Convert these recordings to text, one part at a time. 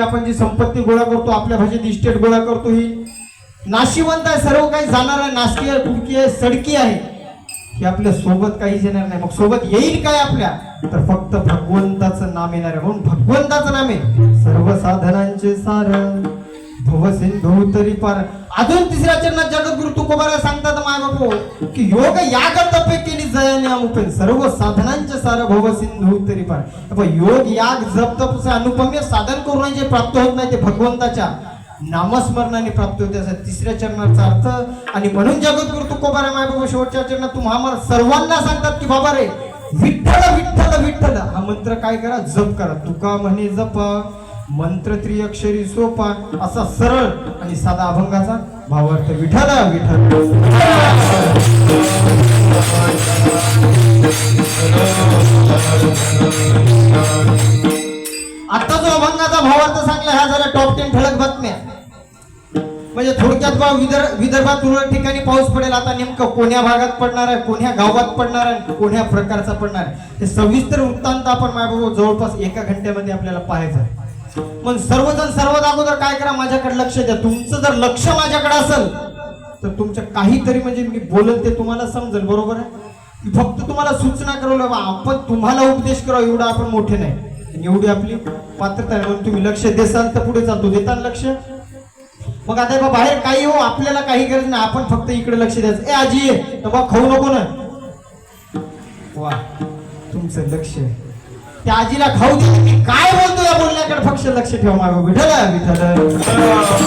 आपण जी संपत्ती गोळा करतो आपल्या भाषेत इस्टेट गोळा करतो ही नाशिवंत आहे सर्व काही जाणार आहे नासकी आहे फुडकी आहे सडकी आहे. हे आपल्यासोबत काहीच येणार नाही. मग सोबत येईल काय आपल्या? तर फक्त भगवंताचं नाम येणार आहे. म्हणून भगवंताचं नाम आहे. सर्व साधनांचे सार भव तरी पार। अजून तिसऱ्या चरणात जगद्गुरु तुकोबाला सांगतात माय बाबू की योग याग तपे केली जयाने अनुपेन सर्व साधनांचे सार भव सिंधू तरी पार योग याग जप तपसे अनुपम्य साधन करून जे प्राप्त होत नाही ते भगवंताच्या नामस्मरणाने प्राप्त होते असं तिसऱ्या चरणाचा अर्थ. आणि म्हणून जगद्गुरु तुकोबारा माय बाबा शेवटच्या चरणात तुम्हा आम्हाला सर्वांना सांगतात की बाबा रे विठ्ठल विठ्ठल विठ्ठल हा मंत्र काय करा? जप करा. तुका म्हणे जप. मंत्र त्रिअक्षरी सोपा असा सरळ आणि साधा अभंगाचा भावार्थ विठ्ठल विठ्ठल. आता जो अभंगाचा भावार्थ सांगला ह्या झाल्या टॉप टेन ठळक बातम्या. म्हणजे थोडक्यात बा विदर्भ विदर्भात तुरळक ठिकाणी पाऊस पडेल. आता नेमकं कोण्या भागात पडणार आहे कोण्या गावात पडणार आहे कोण्या प्रकारचा पडणार आहे? हे सविस्तर वृत्तांत आपण माझ्याबरोबर जवळपास एका घंट्यामध्ये आपल्याला पाहायचं आहे. मग सर्वजण सर्वात अगोदर काय करा माझ्याकडे लक्ष द्या. तुमचं जर लक्ष माझ्याकडे असेल तर तुमच्या काहीतरी म्हणजे मी बोलत ते तुम्हाला समजेल बरोबर आहे? फक्त तुम्हाला सूचना करवलं बा आपण तुम्हाला उपदेश करावा एवढं आपण मोठे नाही. एवढी आपली पात्रता आहे म्हणून तुम्ही लक्ष देसाल तर पुढे चालतो. देताल लक्ष? मग आता बा बाहेर काही हो आपल्याला काही गरज नाही. आपण फक्त इकडे लक्ष द्यायचं. ए आजी ये. बा खाऊ नको ना. वा तुमचं लक्ष त्या आजीला खाऊ दे. काय बोलतो लक्ष ठेवा मागं विठल विठल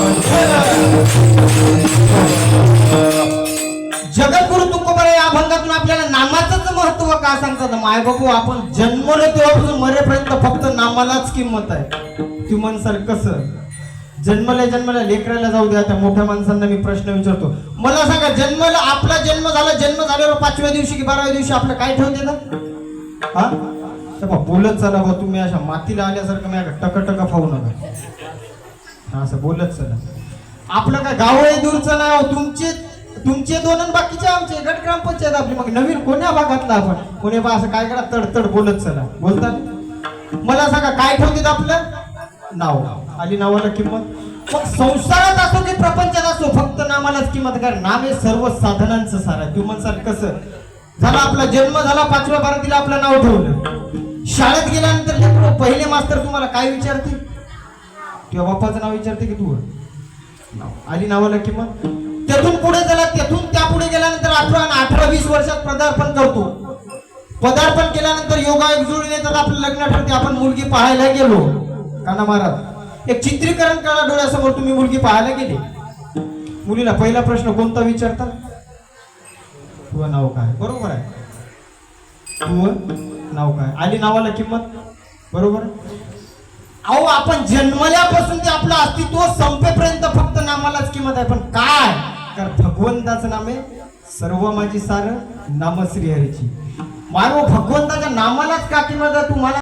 जगद्गुरु तुकोबारा या अभंगातून आपल्याला नामाचंच महत्त्व का सांगतात? माय बाबू आपण जन्मलो तेव्हापासून मरेपर्यंत फक्त नामालाच किंमत आहे. तू म्हणसाल कसं? जन्मल्या जन्मला लेकराला जाऊ द्या त्या मोठ्या माणसांना मी प्रश्न विचारतो. मला सांगा जन्मला आपला जन्म झाला जन्म झाल्यावर पाचव्या दिवशी की बाराव्या दिवशी आपलं काय ठेवते ना हा? बा, बोलत चला बा तुम्ही अशा मातीला आल्यासारखं मी टक टक खाऊ नका. असं बोलत चला. आपलं काय गाव आहे दूरचं नाव तुमचे तुमचे दोन बाकीचे आमचे. गट ग्रामपंचायत आपली. मग नवीन कोण्या भागातला आपण? कोणी बा असं काय करा तडतड बोलत चला. बोलतात? मला सांगा काय ठेवतात आपलं? नाव. आली नावाला किंमत? मग संसारात असो की प्रपंचात असो फक्त नामालाच किंमत कारण नाम हे सर्व साधनांचं सार आहे. तू म्हणसाल कसं? झाला आपला जन्म झाला पाचव्या भारतीला आपलं नाव ठेवलं. शाळेत गेल्यानंतर लेकरं पहिले मास्तर तुम्हाला काय विचारते किंवा बाप्पाचं नाव विचारते की तू? आली नावाला किंमत? त्यातून पुढे चला त्यातून त्या पुढे गेल्यानंतर अठरा आणि अठरा वीस वर्षात पदार्पण करतो. पदार्पण केल्यानंतर योगायोग जुळून येतात आपलं लग्न ठरते आपण मुलगी पाहायला गेलो. काना महाराज एक चित्रीकरण करा डोळ्यासमोर तुम्ही मुलगी पाहायला गेली. मुलीला पहिला प्रश्न कोणता विचारता तुझं नाव काय? बरोबर आहे. तू? नाव काय? आली नावाला किंमत? बरोबर? अहो आपण जन्मल्यापासून ते आपलं अस्तित्व संपेपर्यंत फक्त नामालाच किंमत आहे. पण काय? कारण भगवंताचं नाम आहे सर्व माझी सार नामश्री हरीची. मारो भगवंताच्या नामालाच का किंमत आहे? तुम्हाला